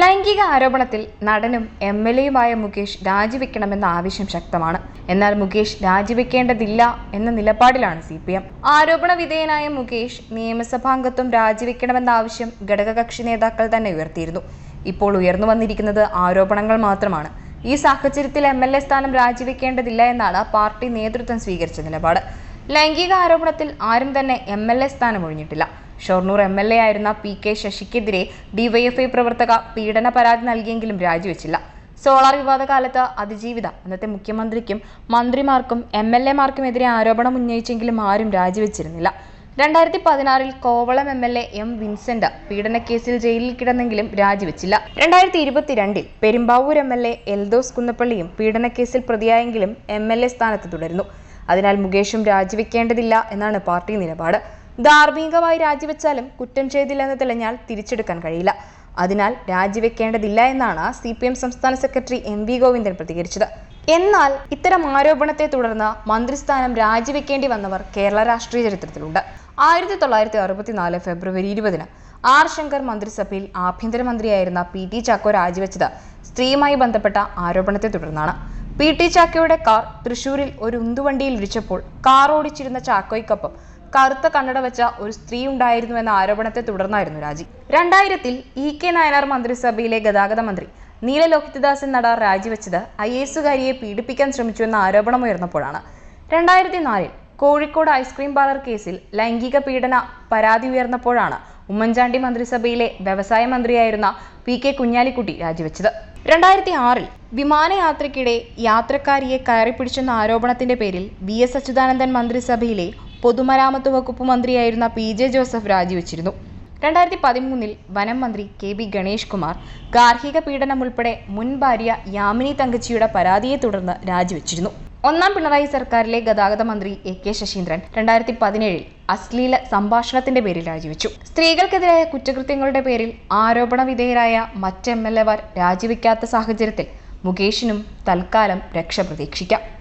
ലൈംഗിക ആരോപണത്തിൽ നടനും എം എൽ എയുമായ മുകേഷ് രാജിവെക്കണമെന്ന ആവശ്യം ശക്തമാണ്. എന്നാൽ മുകേഷ് രാജിവെക്കേണ്ടതില്ല എന്ന നിലപാടിലാണ് സി പി എം. ആരോപണ വിധേയനായ മുകേഷ് നിയമസഭാംഗത്വം രാജിവെക്കണമെന്ന ആവശ്യം ഘടകകക്ഷി നേതാക്കൾ തന്നെ ഉയർത്തിയിരുന്നു. ഇപ്പോൾ ഉയർന്നു വന്നിരിക്കുന്നത് ആരോപണങ്ങൾ മാത്രമാണ്. ഈ സാഹചര്യത്തിൽ എം എൽ എ സ്ഥാനം രാജിവെക്കേണ്ടതില്ല എന്നാണ് പാർട്ടി നേതൃത്വം സ്വീകരിച്ച നിലപാട്. ലൈംഗിക ആരോപണത്തിൽ ആരും തന്നെ എം എൽ എ സ്ഥാനം ഒഴിഞ്ഞിട്ടില്ല. ഷൊർണൂർ എം എൽ എ ആയിരുന്ന പി കെ ശശിക്കെതിരെ ഡിവൈഎഫ്ഐ പ്രവർത്തക പീഡന പരാതി നൽകിയെങ്കിലും രാജിവെച്ചില്ല. സോളാർ വിവാദ കാലത്ത് അതിജീവിത. അന്നത്തെ മുഖ്യമന്ത്രിക്കും മന്ത്രിമാർക്കും എം എൽ എമാർക്കുമെതിരെ ആരോപണം ഉന്നയിച്ചെങ്കിലും ആരും രാജിവെച്ചിരുന്നില്ല. രണ്ടായിരത്തി പതിനാറിൽ Kovalam M L A M Vincent പീഡനക്കേസിൽ ജയിലിൽ കിടന്നെങ്കിലും രാജിവെച്ചില്ല. രണ്ടായിരത്തി ഇരുപത്തിരണ്ടിൽ Perumbavoor M L A Eldhose കുന്നപ്പള്ളിയും പീഡനക്കേസിൽ പ്രതിയായെങ്കിലും എം എൽ എ സ്ഥാനത്ത് തുടരുന്നു. അതിനാൽ മുകേഷും രാജിവെക്കേണ്ടതില്ല എന്നാണ് പാർട്ടി നിലപാട്. ധാർമ്മികമായി രാജിവെച്ചാലും കുറ്റം ചെയ്തില്ലെന്ന് തെളിഞ്ഞാൽ തിരിച്ചെടുക്കാൻ കഴിയില്ല. അതിനാൽ രാജിവെക്കേണ്ടതില്ല എന്നാണ് സി പി എം സംസ്ഥാന സെക്രട്ടറി എം വി ഗോവിന്ദൻ പ്രതികരിച്ചത്. എന്നാൽ ഇത്തരം ആരോപണത്തെ തുടർന്ന് മന്ത്രിസ്ഥാനം രാജിവെക്കേണ്ടി വന്നവർ കേരള രാഷ്ട്രീയ ചരിത്രത്തിലുണ്ട്. ആയിരത്തി തൊള്ളായിരത്തി അറുപത്തിനാല് ഫെബ്രുവരി ഇരുപതിന് ആർ ശങ്കർ മന്ത്രിസഭയിൽ ആഭ്യന്തരമന്ത്രിയായിരുന്ന പി ടി ചാക്കോ രാജിവെച്ചത് സ്ത്രീയുമായി ബന്ധപ്പെട്ട ആരോപണത്തെ തുടർന്നാണ്. പി ടി ചാക്കോയുടെ കാർ തൃശൂരിൽ ഒരു ഉന്തുവണ്ടിയിൽ ഇടിച്ചപ്പോൾ കാർ ഓടിച്ചിരുന്ന ചാക്കോയ്ക്കൊപ്പം കറുത്ത കണ്ണട വെച്ച ഒരു സ്ത്രീ ഉണ്ടായിരുന്നു എന്ന ആരോപണത്തെ തുടർന്നായിരുന്നു രാജി. രണ്ടായിരത്തിൽ ഇ കെ നായനാർ മന്ത്രിസഭയിലെ ഗതാഗത മന്ത്രി നീല ലോഹിതദാസൻ നടാർ രാജിവെച്ചത് ഐ എസുകാരിയെ പീഡിപ്പിക്കാൻ ശ്രമിച്ചു എന്ന ആരോപണം ഉയർന്നപ്പോഴാണ്. രണ്ടായിരത്തി നാലിൽ കോഴിക്കോട് ഐസ്ക്രീം പാർലർ കേസിൽ ലൈംഗിക പീഡന പരാതി ഉയർന്നപ്പോഴാണ് ഉമ്മൻചാണ്ടി മന്ത്രിസഭയിലെ വ്യവസായ മന്ത്രിയായിരുന്ന പി കെ കുഞ്ഞാലിക്കുട്ടി രാജിവെച്ചത്. രണ്ടായിരത്തി ആറിൽ വിമാനയാത്രയ്ക്കിടെ യാത്രക്കാരിയെ കയറിപ്പിടിച്ചെന്ന ആരോപണത്തിന്റെ പേരിൽ വി എസ് അച്യുതാനന്ദൻ മന്ത്രിസഭയിലെ പൊതുമരാമത്ത് വകുപ്പ് മന്ത്രിയായിരുന്ന പി ജെ ജോസഫ് രാജിവെച്ചിരുന്നു. രണ്ടായിരത്തി പതിമൂന്നിൽ വനം മന്ത്രി കെ ബി ഗണേഷ് കുമാർ ഗാർഹിക പീഡനം ഉൾപ്പെടെ മുൻ ഭാര്യ യാമിനി തങ്കച്ചിയുടെ പരാതിയെ തുടർന്ന് രാജിവെച്ചിരുന്നു. ഒന്നാം പിണറായി സർക്കാരിലെ ഗതാഗത മന്ത്രി എ കെ ശശീന്ദ്രൻ രണ്ടായിരത്തി പതിനേഴിൽ അശ്ലീല സംഭാഷണത്തിന്റെ പേരിൽ രാജിവെച്ചു. സ്ത്രീകൾക്കെതിരായ കുറ്റകൃത്യങ്ങളുടെ പേരിൽ ആരോപണ വിധേയരായ മറ്റ് എം എൽ എമാർ രാജിവെക്കാത്ത സാഹചര്യത്തിൽ മുകേഷിനും തൽക്കാലം രക്ഷ പ്രതീക്ഷിക്കാം.